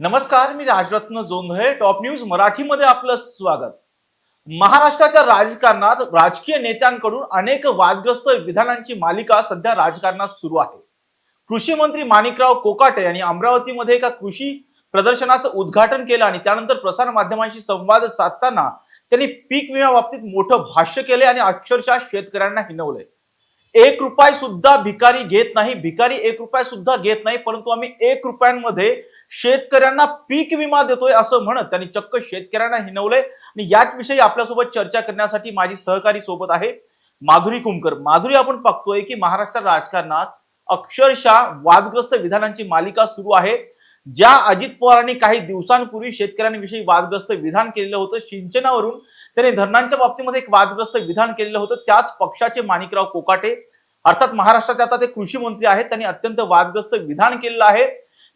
नमस्कार मी Rajratna Jondhale top news मराठीमध्ये आपलं स्वागत. महाराष्ट्राच्या राजकारणात राजकीय नेत्यांकडून अनेक वादग्रस्त विधानांची मालिका सध्या राजकारणात सुरू आहे. कृषी मंत्री माणिकराव कोकाटे यांनी अमरावतीमध्ये एका कृषी प्रदर्शनाचं उद्घाटन केलं आणि त्यानंतर प्रसार माध्यमांशी संवाद साधताना त्यांनी पीक विमा बाबतीत मोठं भाष्य केले आणि अक्षरशः शेतकऱ्यांना हिनवलंय एक रुपये सुद्धा भिकारी घेत नाही भिकारी एक रुपया सुद्धा घेत नाही परंतु आम्ही एक रुपयांमध्ये शेतकऱ्यांना पीक विमा देतोय असं म्हणत त्यांनी चक्क शेतकऱ्यांना हिनवलंय. आणि याच विषयी आपल्यासोबत चर्चा करण्यासाठी माझी सहकारी सोबत आहे माधुरी कुमकर. माधुरी आपण पाहतोय की महाराष्ट्र राजकारणात अक्षरशः वादग्रस्त विधानांची मालिका सुरू आहे. ज्या अजित पवारांनी काही दिवसांपूर्वी शेतकऱ्यांविषयी वादग्रस्त विधान केलेलं होतं सिंचनावरून त्यांनी धरणांच्या बाबतीमध्ये एक वादग्रस्त विधान केलेलं होतं त्याच पक्षाचे माणिकराव कोकाटे. अर्थात महाराष्ट्राचे आता ते कृषी मंत्री आहेत त्यांनी अत्यंत वादग्रस्त विधान केलेलं आहे.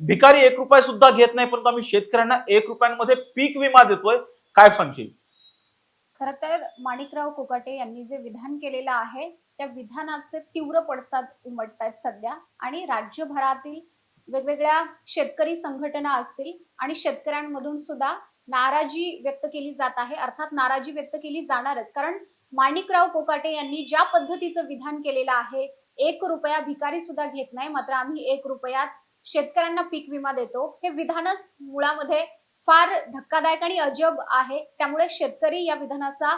भिकारी एक रुपया सुद्धा घेत नाही परंतु आम्ही शेतकऱ्यांना एक रुपयांमध्ये पीक विमा देतोय. काय सांगशील? खर तर माणिकराव कोकाटे यांनी जे विधान केलेलं आहे त्या विधानाचे तीव्र पडसाद उमटत आहेत सध्या आणि राज्यभरातील वेगवेगळ्या शेतकरी संघटना असतील आणि शेतकऱ्यांमधून सुद्धा नाराजी व्यक्त केली जात आहे. अर्थात नाराजी व्यक्त केली जाणारच. कारण माणिकराव कोकाटे यांनी ज्या पद्धतीचं विधान केलेलं आहे एक रुपया भिकारी सुद्धा घेत नाही मात्र आम्ही एक रुपयात शेतकऱ्यांना पीक विमा देतो. हे विधानच मुळामध्ये फार धक्कादायक आणि अजब आहे. त्यामुळे शेतकरी या विधानाचा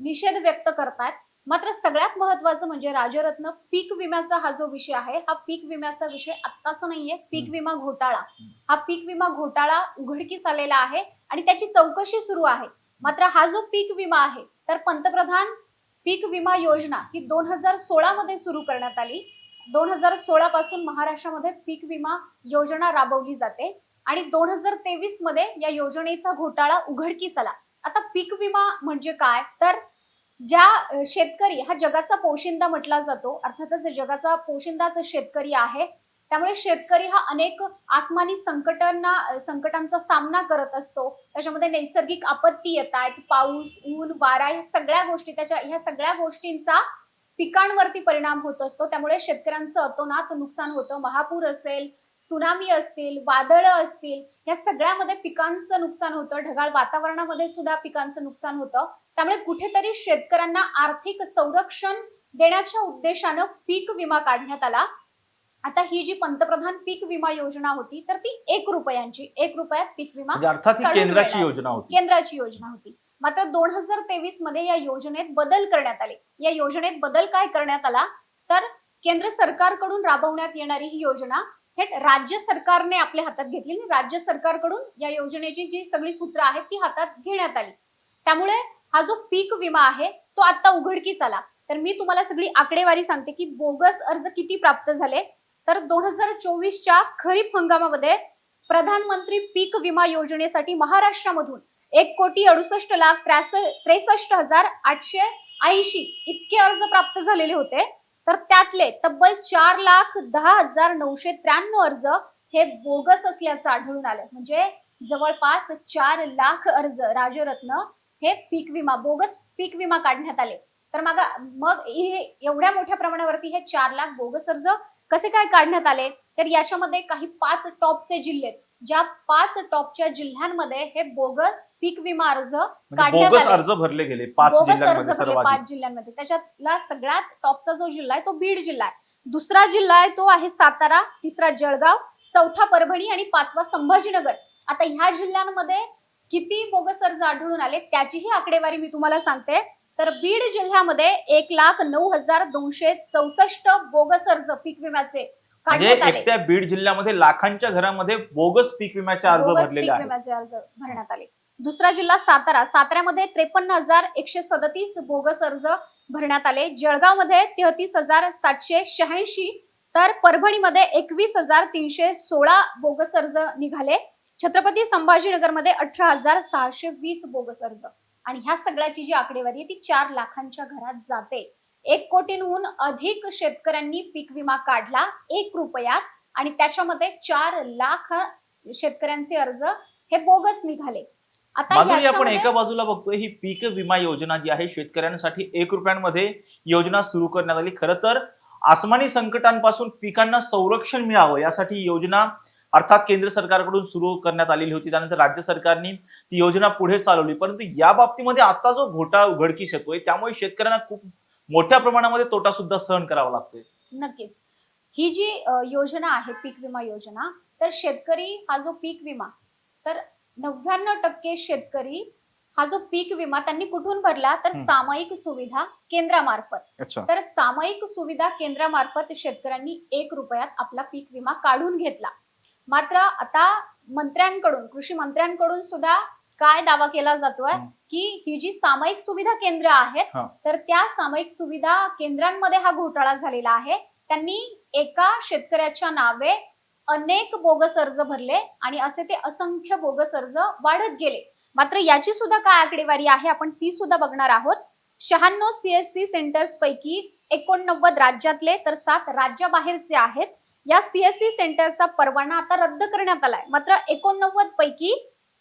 निषेध व्यक्त करतात मात्र सगळ्यात महत्वाचं म्हणजे राजरत्न पीक विम्याचा हा जो विषय आहे हा पीक विम्याचा विषय आत्ताचा नाहीये. पीक विमा घोटाळा. हा पीक विमा घोटाळा उघडकीस आलेला आहे आणि त्याची चौकशी सुरू आहे. मात्र हा जो पीक विमा आहे तर पंतप्रधान पीक विमा योजना ही दोन हजार सोळा मध्ये सुरू करण्यात आली. दोन हजार सोळा पासून महाराष्ट्रामध्ये पीक विमा योजना राबवली जाते. आणि दोन हजार तेवीसमध्ये या योजनेचा घोटाळा उघडकीस आला. आता पीक विमा म्हणजे काय? तर ज्या शेतकरी हा जगाचा पोशिंदा म्हटला जातो. अर्थातच जगाचा पोशिंदाच शेतकरी आहे त्यामुळे शेतकरी हा अनेक आसमानी संकटांना संकटांचा सामना करत असतो. त्याच्यामध्ये नैसर्गिक आपत्ती येत आहेत. पाऊस ऊन वारा या सगळ्या गोष्टी त्याच्या ह्या सगळ्या गोष्टींचा पिकांवरती परिणाम होत असतो. त्यामुळे शेतकऱ्यांचं अतोनात नुकसान होतं. महापूर असेल त्सुनामी असतील वादळं असतील या सगळ्यामध्ये पिकांचं नुकसान होतं. ढगाळ वातावरणामध्ये सुद्धा पिकांचं नुकसान होतं. त्यामुळे कुठेतरी शेतकऱ्यांना आर्थिक संरक्षण देण्याच्या उद्देशानं पीक विमा काढण्यात आला. आता ही जी पंतप्रधान पीक विमा योजना होती तर ती एक रुपयांची एक रुपयात पीक विमा म्हणजे अर्थात केंद्राची. योजना होती. केंद्राची योजना होती. मात्र दोन हजार तेवीसमध्ये या योजनेत बदल करण्यात आले. या योजनेत बदल काय करण्यात आला? तर केंद्र सरकारकडून राबवण्यात येणारी ही योजना थेट राज्य सरकारने आपल्या हातात घेतली आणि राज्य सरकारकडून या योजनेची जी सगळी सूत्र आहेत ती हातात घेण्यात आली. त्यामुळे हा जो पीक विमा आहे तो आता उघडकीस आला. तर मी तुम्हाला सगळी आकडेवारी सांगते की बोगस अर्ज किती प्राप्त झाले. तर दोन हजार चोवीसच्या खरीप हंगामामध्ये प्रधानमंत्री पीक विमा योजनेसाठी महाराष्ट्रामधून एक कोटी अडुसष्ट लाख त्र्यास त्रेसष्ट हजार आठशे ऐंशी इतके अर्ज प्राप्त झालेले होते. तर त्यातले तब्बल चार लाख दहा हजार नऊशे त्र्याण्णव अर्ज हे बोगस असल्याचं आढळून आलं. म्हणजे जवळपास चार लाख अर्ज राजरत्न हे पीक विमा बोगस पीक विमा काढण्यात आले. तर मग मग एवढ्या मोठ्या प्रमाणावरती हे चार लाख बोगस अर्ज कसे काय काढण्यात आले? तर याच्यामध्ये काही पाच टॉपचे जिल्हे ज्या पाच टॉपच्या जिल्ह्यांमध्ये हे बोगस पीक विमा अर्ज म्हणजे बोगस. अर्ज भरले गेले पाच बोगस अर्ज जिल्ह्यांमध्ये भरले सर्वाधिक. पाच जिल्ह्यांमध्ये. त्याच्यातला सगळ्यात टॉपचा जो जिल्हा आहे तो बीड जिल्हा आहे. दुसरा जिल्हा आहे तो आहे सातारा तिसरा जळगाव चौथा परभणी आणि पाचवा संभाजीनगर. आता ह्या जिल्ह्यांमध्ये किती बोगस अर्ज आढळून आले त्याचीही आकडेवारी मी तुम्हाला सांगते. तर बीड जिल्ह्यामध्ये एक लाख नऊ हजार दोनशे चौसष्ट बोगस अर्ज पीक विम्याचे म्हणजे एकट्या बीड जिल्ह्यामध्ये लाखांच्या घरामध्ये बोगस पीक विम्याचे अर्ज बोगस भरलेले पीक आहेत. विम्याचे अर्ज भरण्यात आले. दुसरा जिल्हा सातारा. साताऱ्यामध्ये त्रेपन्न हजार एकशे सदतीस बोगस अर्ज भरण्यात आले. जळगावमध्ये तेहतीस हजार सातशे शहाऐंशी तर परभणीमध्ये एकवीस हजार तीनशे सोळा बोगस अर्ज निघाले. छत्रपती संभाजीनगरमध्ये अठरा हजार सहाशे वीस बोगस अर्ज. आणि ह्या सगळ्याची जी आकडेवारी आहे ती चार लाखांच्या घरात जाते. एक कोटींहून अधिक शेतकऱ्यांनी पीक विमा काढला एक रुपयात आणि त्याच्यामध्ये चार लाख शेतकऱ्यांचे अर्ज हे बोगस निघाले. आता आपण एका बाजूला बघतोय ही पीक विमा योजना जी आहे शेतकऱ्यांसाठी एक रुपयांमध्ये योजना सुरू करण्यात आली. खरं तर आसमानी संकटांपासून पिकांना संरक्षण मिळावं यासाठी योजना अर्थात केंद्र सरकारकडून सुरू करण्यात आलेली होती. त्यानंतर राज्य सरकारने ती योजना पुढे चालवली. परंतु या बाबतीमध्ये आता जो घोटाळा उघडकीस येतोय त्यामुळे शेतकऱ्यांना खूप मोठ्या प्रमाणामध्ये तोटा सुद्धा सहन करावा लागतोय. नक्कीच. ही जी अ, योजना आहे पीक विमा योजना तर शेतकरी हा जो पीक विमा तर नव्याण्णव टक्के शेतकरी हा जो पीक विमा त्यांनी कुठून भरला तर. सामायिक सुविधा केंद्रामार्फत. अच्छा. तर सामायिक सुविधा केंद्रामार्फत शेतकऱ्यांनी एक रुपयात आपला पीक विमा काढून घेतला. मात्र आता मंत्र्यांकडून कृषी मंत्र्यांकडून सुद्धा काय दावा केला जातोय. की ही जी सामायिक सुविधा केंद्र आहेत. तर त्या सामायिक सुविधा केंद्रांमध्ये हा घोटाळा झालेला आहे. त्यांनी एका शेतकऱ्याच्या नावे अनेक बोगस अर्ज भरले आणि असे ते असंख्य बोगस अर्ज वाढत गेले. मात्र याची सुद्धा काय आकडेवारी आहे आपण ती सुद्धा बघणार आहोत. शहाण्णव सीएससी सेंटर्स पैकी एकोणनव्वद राज्यातले तर सात राज्याबाहेरचे आहेत. या सीएससी सेंटरचा परवाना आता रद्द करण्यात आलाय. मात्र एकोणनव्वद पैकी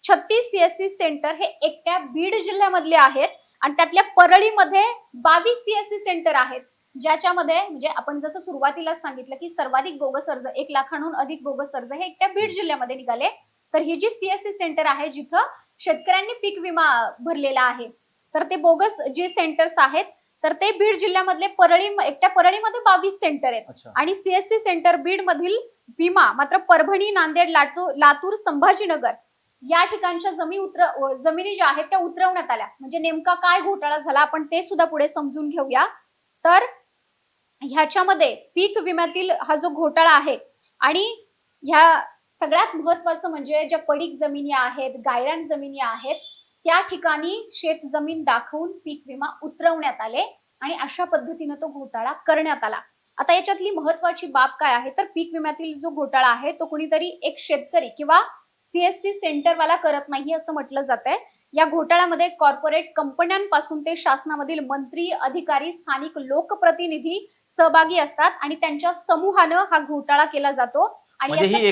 छत्तीस सीएससी सेंटर हे एकट्या बीड जिल्ह्यामधले आहेत. आणि त्यातल्या परळीमध्ये बावीस सीएससी सेंटर आहेत. ज्याच्यामध्ये म्हणजे आपण जसं सुरुवातीलाच सांगितलं की सर्वाधिक बोगस अर्ज एक लाखांहून अधिक बोगस अर्ज हे एकट्या बीड जिल्ह्यामध्ये निघाले. तर ही जी सीएससी सेंटर आहे जिथं शेतकऱ्यांनी पीक विमा भरलेला आहे तर ते बोगस जे सेंटर्स आहेत तर ते बीड जिल्ह्यामधले परळी एकट्या परळीमध्ये बावीस सेंटर आहेत. आणि सीएससी सेंटर बीड मधील विमा मात्र परभणी नांदेड लातूर लातूर संभाजीनगर या ठिकाणच्या जमी उतर जमिनी ज्या आहेत त्या उतरवण्यात आल्या. म्हणजे नेमका काय घोटाळा झाला आपण ते सुद्धा पुढे समजून घेऊया. तर ह्याच्यामध्ये पीक विम्यातील हा जो घोटाळा आहे आणि ह्या सगळ्यात महत्वाचं म्हणजे ज्या पडीक जमिनी आहेत गायरान जमिनी आहेत त्या ठिकाणी शेत जमीन दाखवून पीक विमा उतरवण्यात आले आणि अशा पद्धतीनं तो घोटाळा करण्यात आला. आता याच्यातली महत्वाची बाब काय आहे? तर पीक विम्यातील जो घोटाळा आहे तो कुणीतरी एक शेतकरी किंवा सीएससी सेंटरवाला करत नाही असं म्हटलं जात आहे या घोटाळ्यामध्ये कॉर्पोरेट कंपन्यांपासून ते शासनामधील मंत्री अधिकारी स्थानिक लोकप्रतिनिधी सहभागी असतात आणि त्यांच्या समूहानं हा घोटाळा केला जातो. आणि म्हणजे ही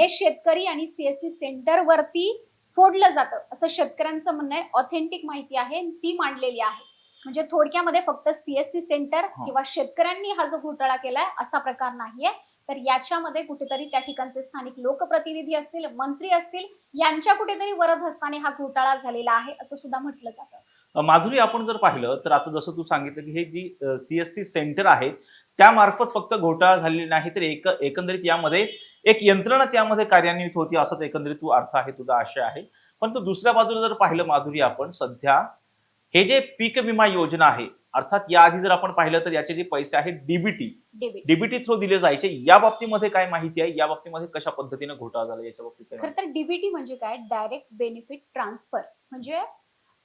हे शेतकरी आणि सीएससी सेंटर वरती फोडलं जातं. असं शेतकऱ्यांचं म्हणणं आहे. ऑथेंटिक माहिती आहे. ती मांडलेली आहे. म्हणजे थोडक्यामध्ये फक्त सीएससी सेंटर. किंवा शेतकऱ्यांनी हा जो घोटाळा केलाय असा प्रकार नाहीये. तर याच्यामध्ये कुठेतरी त्या ठिकाणचे स्थानिक लोकप्रतिनिधी असतील मंत्री असतील यांच्या कुठेतरी वरद हस्ताने हा घोटाळा झालेला आहे असं सुद्धा म्हटलं जातं. माधुरी आपण जर पाहिलं तर आता जसं तू सांगितलं की हे जी सीएससी सेंटर आहे त्यामार्फत फक्त घोटाळा झालेली नाही तर एक एकंदरीत यामध्ये एक यंत्रणाच यामध्ये कार्यान्वित होती असंच एकंदरीत तू अर्थ आहे तुझा आशय आहे. पण तो दुसऱ्या बाजूला जर पाहिलं माधुरी आपण सध्या हे जे पीक विमा योजना आहे अर्थात याआधी जर आपण पाहिलं तर याचे जे पैसे आहेत डीबीटी डेबिट थ्रू दिले जायचे. या बाबतीमध्ये काय माहिती आहे? या बाबतीमध्ये कशा पद्धतीने घोटाळा झाला याच्या बाबतीत खर तर डीबीटी म्हणजे काय? डायरेक्ट बेनिफिट ट्रान्सफर म्हणजे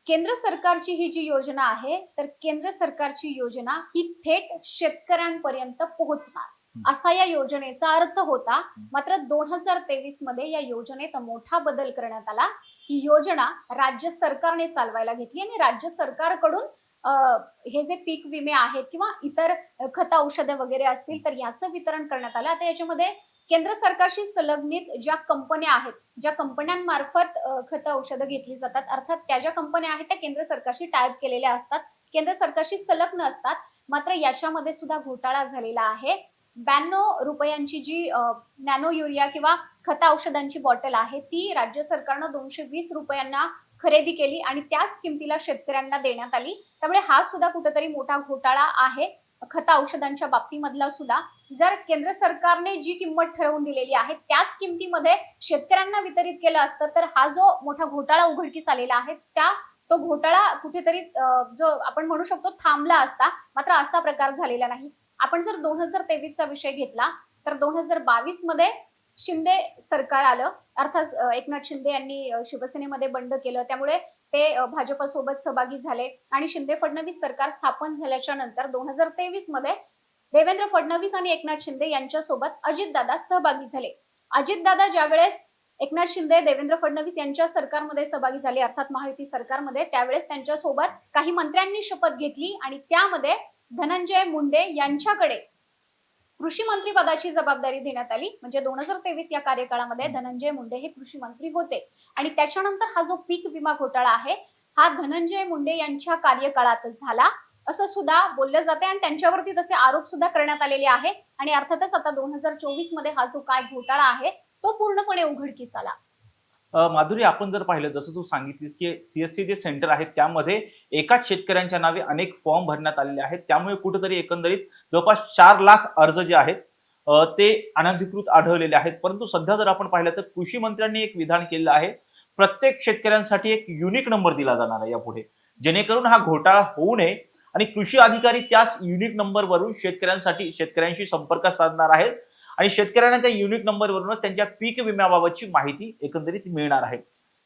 केंद्र सरकारची ही जी योजना आहे तर केंद्र सरकारची योजना ही थेट शेतकऱ्यांपर्यंत पोहोचणार. असा या योजनेचा अर्थ होता. मात्र दोन हजार तेवीसमध्ये या योजनेत मोठा बदल करण्यात आला. ही योजना राज्य सरकारने चालवायला घेतली आणि राज्य सरकारकडून हे जे पीक विमे आहेत किंवा इतर खत औषधे वगैरे असतील तर याचं वितरण करण्यात आलं. आता याच्यामध्ये केंद्र सरकारशी संलग्नित ज्या कंपन्या आहेत ज्या कंपन्यांमार्फत खत खतं औषधं घेतली जातात अर्थात त्या ज्या कंपन्या आहेत त्या केंद्र सरकारशी टायप केलेल्या असतात. केंद्र सरकारशी संलग्न असतात. मात्र याच्यामध्ये सुद्धा घोटाळा झालेला आहे. ब्याण्णव रुपयांची जी नॅनो युरिया किंवा खत औषधांची बॉटल आहे ती राज्य सरकारनं दोनशे वीस रुपयांना खरेदी केली आणि त्याच किमतीला शेतकऱ्यांना देण्यात आली. त्यामुळे हा सुद्धा कुठेतरी मोठा घोटाळा आहे. खत औषधांच्या बाबतीमधला सुद्धा. जर केंद्र सरकारने जी किंमत ठरवून दिलेली आहे त्याच किमतीमध्ये शेतकऱ्यांना वितरित केलं असतं तर हा जो मोठा घोटाळा उघडकीस आलेला आहे त्या तो घोटाळा कुठेतरी जो आपण म्हणू शकतो थांबला असता मात्र असा प्रकार झालेला नाही. आपण जर दोन हजार तेवीसचा विषय घेतला तर दोन हजार बावीसमध्ये शिंदे सरकार आलं. अर्थात एकनाथ शिंदे यांनी शिवसेनेमध्ये बंड केलं. त्यामुळे ते भाजपसोबत सहभागी झाले आणि शिंदे फडणवीस सरकार स्थापन झाल्याच्यानंतर दोन हजार तेवीसमध्ये देवेंद्र फडणवीस आणि एकनाथ शिंदे यांच्यासोबत अजितदादा सहभागी झाले. अजितदादा ज्यावेळेस एकनाथ शिंदे देवेंद्र फडणवीस यांच्या सरकारमध्ये सहभागी झाले अर्थात महायुती सरकारमध्ये त्यावेळेस त्यांच्यासोबत काही मंत्र्यांनी शपथ घेतली आणि त्यामध्ये धनंजय मुंडे यांच्याकडे कृषी मंत्री पदाची जबाबदारी देण्यात आली. म्हणजे दोन हजार तेवीस या कार्यकाळामध्ये धनंजय मुंडे हे कृषी मंत्री होते. आणि त्याच्यानंतर हा जो पीक विमा घोटाळा आहे हा धनंजय मुंडे यांच्या कार्यकाळात झाला. असं सुद्धा बोललं जाते आणि त्यांच्यावरती तसे आरोप सुद्धा करण्यात आलेले आहे आणि अर्थातच आता दोन हजार चोवीसमध्ये हा जो काय घोटाळा आहे तो पूर्णपणे उघडकीस आला. माधुरी आपण जर पाहिलं जसं तू सांगितलीस की सीएससी जे सेंटर आहे त्यामध्ये एकाच शेतकऱ्यांच्या नावे अनेक फॉर्म भरण्यात आलेले आहेत. त्यामुळे कुठेतरी एकंदरीत जवळपास चार लाख अर्ज जे आहेत ते अनधिकृत आढळलेले आहेत. परंतु सध्या जर आपण पाहिलं तर कृषी मंत्र्यांनी एक विधान केलेलं आहे. प्रत्येक शेतकऱ्यांसाठी एक युनिक नंबर दिला जाणार आहे यापुढे. जेणेकरून हा घोटाळा होऊ नये आणि कृषी अधिकारी त्याच युनिक नंबरवरून शेतकऱ्यांसाठी शेतकऱ्यांशी संपर्क साधणार आहेत. आणि शेतकऱ्यांना त्या युनिक नंबरवरूनच त्यांच्या पीक विम्याबाबतची माहिती एकंदरीत मिळणार आहे.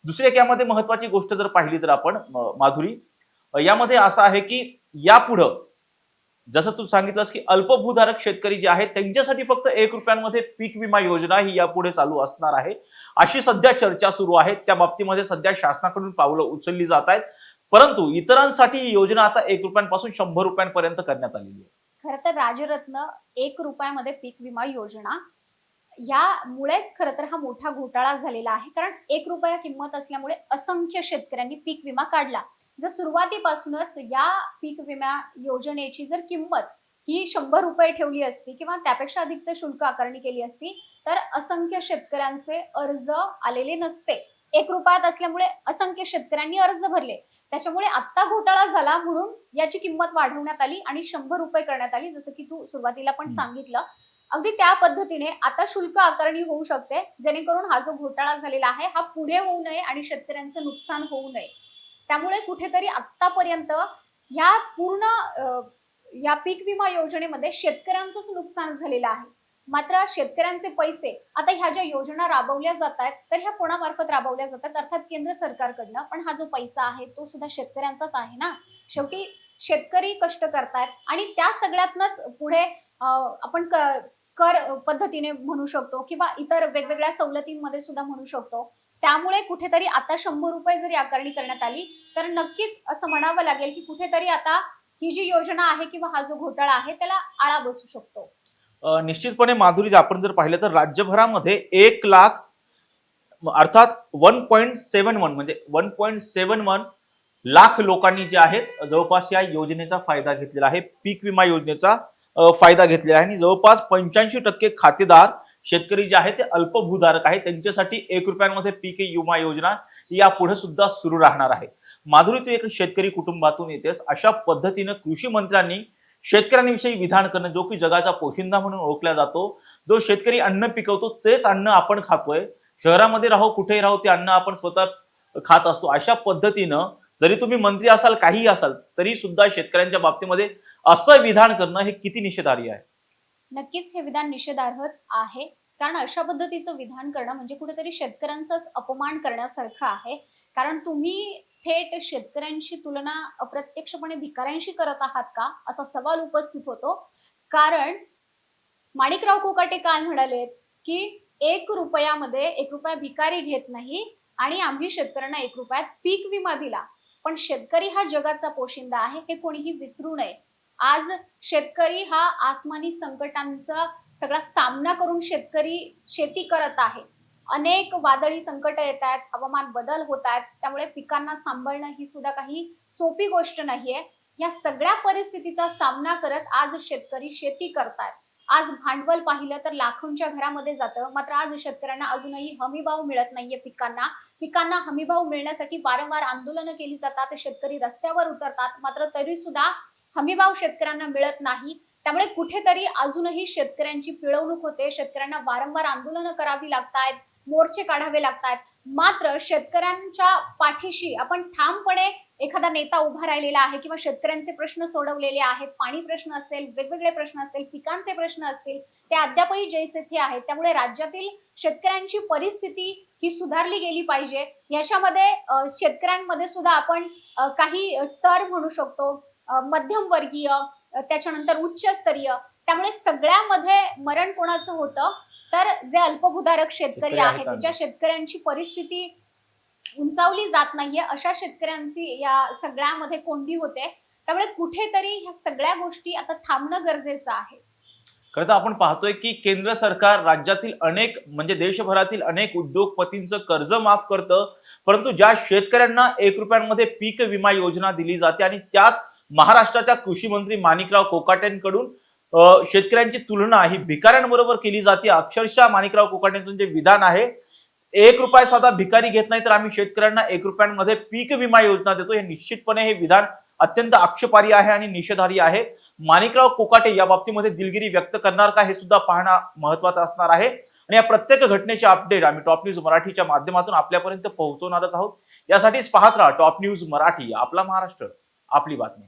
दुसरी एक यामध्ये महत्वाची गोष्ट जर पाहिली तर आपण माधुरी यामध्ये असं आहे की यापुढं जसं तू सांगितलंस की अल्पभूधारक शेतकरी जे आहेत त्यांच्यासाठी फक्त एक रुपयांमध्ये पीक विमा योजना ही यापुढे चालू असणार आहे. अशी सध्या चर्चा सुरू आहे. त्या बाबतीमध्ये सध्या शासनाकडून पावलं उचलली जात आहेत. परंतु इतरांसाठी ही योजना आता एक रुपयांपासून शंभर रुपयांपर्यंत करण्यात आलेली आहे. खर तर राजरत्न एक रुपयामध्ये पीक विमा योजना. यामुळेच खर तर हा मोठा घोटाळा झालेला आहे. कारण एक रुपया किंमत असल्यामुळे असंख्य शेतकऱ्यांनी पीक विमा काढला. जर सुरुवातीपासूनच या पीक विमा योजनेची जर किंमत ही शंभर रुपये ठेवली असती किंवा त्यापेक्षा अधिकचे शुल्क आकारणी केली असती तर असंख्य शेतकऱ्यांचे अर्ज आलेले नसते. एक रुपयात असल्यामुळे असंख्य शेतकऱ्यांनी अर्ज भरले. त्याच्यामुळे आत्ता घोटाळा झाला म्हणून याची किंमत वाढवण्यात आली आणि शंभर रुपये करण्यात आली जसं की तू सुरुवातीला पण. सांगितलं. अगदी त्या पद्धतीने आता शुल्क आकारणी होऊ शकते जेणेकरून हा जो घोटाळा झालेला आहे हा पुढे होऊ नये आणि शेतकऱ्यांचं नुकसान होऊ नये. त्यामुळे कुठेतरी आतापर्यंत या पूर्ण या पीक विमा योजनेमध्ये शेतकऱ्यांचंच नुकसान झालेलं आहे. मात्र शेतकऱ्यांचे पैसे आता ह्या ज्या योजना राबवल्या जात आहेत तर ह्या कोणामार्फत राबवल्या जातात? अर्थात केंद्र सरकारकडनं. पण हा जो पैसा आहे तो सुद्धा शेतकऱ्यांचाच आहे ना? शेवटी शेतकरी कष्ट करतायत आणि त्या सगळ्यातनच पुढे आपण कर पद्धतीने म्हणू शकतो किंवा इतर वेगवेगळ्या सवलतींमध्ये सुद्धा म्हणू शकतो. त्यामुळे कुठेतरी आता शंभर रुपये जरी आकारणी करण्यात आली तर नक्कीच असं म्हणावं लागेल की कुठेतरी आता ही जी योजना आहे किंवा हा जो घोटाळा आहे त्याला आळा बसू शकतो. निश्चितपणे माधुरी आपण जर पाहिलं तर राज्यभरामध्ये एक लाख अर्थात वन पॉईंट सेवन वन म्हणजे one point seven one lakh लोकांनी जे आहेत जवळपास या योजनेचा फायदा घेतलेला आहे. पीक विमा योजनेचा फायदा घेतलेला आहे. आणि जवळपास पंच्याऐंशी टक्के खातेदार शेतकरी जे आहेत ते अल्पभूधारक आहेत. त्यांच्यासाठी एक रुपयांमध्ये पीक विमा योजना या यापुढे सुद्धा सुरू राहणार आहे. माधुरी तू एक शेतकरी कुटुंबातून येतेस. अशा पद्धतीनं कृषी मंत्र्यांनी शेतकऱ्यांविषयी विधान करणं जो की जगाचा पोशिंदा म्हणून ओळखला जातो जो शेतकरी अन्न पिकवतो तेच अन्न आपण खातोय. शहरामध्ये राहो कुठेही राहो ते अन्न आपण स्वतः खात असतो. अशा पद्धतीनं जरी तुम्ही मंत्री असाल काहीही असाल तरी सुद्धा शेतकऱ्यांच्या बाबतीमध्ये असं विधान करणं हे किती निषेधार्ह आहे? नक्कीच हे विधान निषेधार्हच आहे. कारण अशा पद्धतीचं विधान करणं म्हणजे कुठेतरी शेतकऱ्यांचाच अपमान करण्यासारखं आहे. कारण तुम्ही थेट शेतकऱ्यांशी तुलना अप्रत्यक्षपणे भिकाऱ्यांशी करत आहात का? असा सवाल उपस्थित होतो. कारण माणिकराव कोकाटे काय म्हणालेत की एक रुपयामध्ये एक रुपया भिकारी घेत नाही आणि आम्ही शेतकऱ्यांना एक रुपयात पीक विमा दिला. पण शेतकरी हा जगाचा पोशिंदा आहे हे कोणीही विसरू नये. आज शेतकरी हा आसमानी संकटांचा सगळा सामना करून शेतकरी शेती करत आहे. अनेक वादळी संकट येत आहेत हवामान बदल होत आहेत त्यामुळे पिकांना सांभाळणं ही सुद्धा काही सोपी गोष्ट नाहीये. या सगळ्या परिस्थितीचा सामना करत आज शेतकरी शेती करतायत. आज भांडवल पाहिलं तर लाखोंच्या घरामध्ये जातं. मात्र आज शेतकऱ्यांना अजूनही हमीभाव मिळत नाहीये पिकांना. पिकांना हमीभाव मिळण्यासाठी वारंवार आंदोलनं केली जातात शेतकरी रस्त्यावर उतरतात. मात्र तरी सुद्धा हमीभाव शेतकऱ्यांना मिळत नाही. त्यामुळे कुठेतरी अजूनही शेतकऱ्यांची पिळवणूक होते. शेतकऱ्यांना वारंवार आंदोलनं करावी लागतायत. मोर्चे काढावे लागतात. मात्र शेतकऱ्यांच्या पाठीशी आपण ठामपणे एखादा नेता उभा राहिलेला आहे किंवा शेतकऱ्यांचे प्रश्न सोडवलेले आहेत पाणी प्रश्न असेल वेगवेगळे प्रश्न असतील पिकांचे प्रश्न असतील ते अद्यापही जैसेथे आहेत. त्यामुळे राज्यातील शेतकऱ्यांची परिस्थिती ही सुधारली गेली पाहिजे. याच्यामध्ये शेतकऱ्यांमध्ये सुद्धा आपण काही स्तर म्हणू शकतो मध्यमवर्गीय त्याच्यानंतर उच्च स्तरीय त्यामुळे सगळ्यामध्ये मरण कोणाचं होतं? तर जे अल्पभूधारक शेतकरी आहेत ज्या शेतकऱ्यांची परिस्थिती उंचावली जात नाहीये अशा शेतकऱ्यांची या सगळ्यामध्ये कोंडी होते. त्यामुळे कुठेतरी ह्या सगळ्या गोष्टी आता थांबणं गरजेचं आहे. खरं तर आपण पाहतोय की केंद्र सरकार राज्यातील अनेक म्हणजे देशभरातील अनेक उद्योगपतींचं कर्ज माफ करतं. परंतु ज्या शेतकऱ्यांना एक रुपयांमध्ये पीक विमा योजना दिली जाते आणि त्यात महाराष्ट्राच्या कृषी मंत्री माणिकराव कोकाटेंकडून अ, शेतकऱ्यांची तुलना ही भिकाऱ्यांबरोबर केली जाते. अक्षरशः माणिकराव कोकाटेंचं जे विधान आहे एक रुपया साधा भिकारी घेत नाही तर आम्ही शेतकऱ्यांना एक रुपयांमध्ये पीक विमा योजना देतो. हे निश्चितपणे हे विधान अत्यंत आक्षेपारी आहे आणि निषेधारी आहे. माणिकराव कोकाटे या बाबतीमध्ये दिलगिरी व्यक्त करणार का हे सुद्धा पाहणं महत्वाचं असणार आहे. आणि या प्रत्येक घटनेचे अपडेट आम्ही टॉप न्यूज मराठीच्या माध्यमातून आपल्यापर्यंत पोहोचवणारच आहोत. यासाठीच पाहत राहा टॉप न्यूज मराठी आपला महाराष्ट्र आपली बातमी.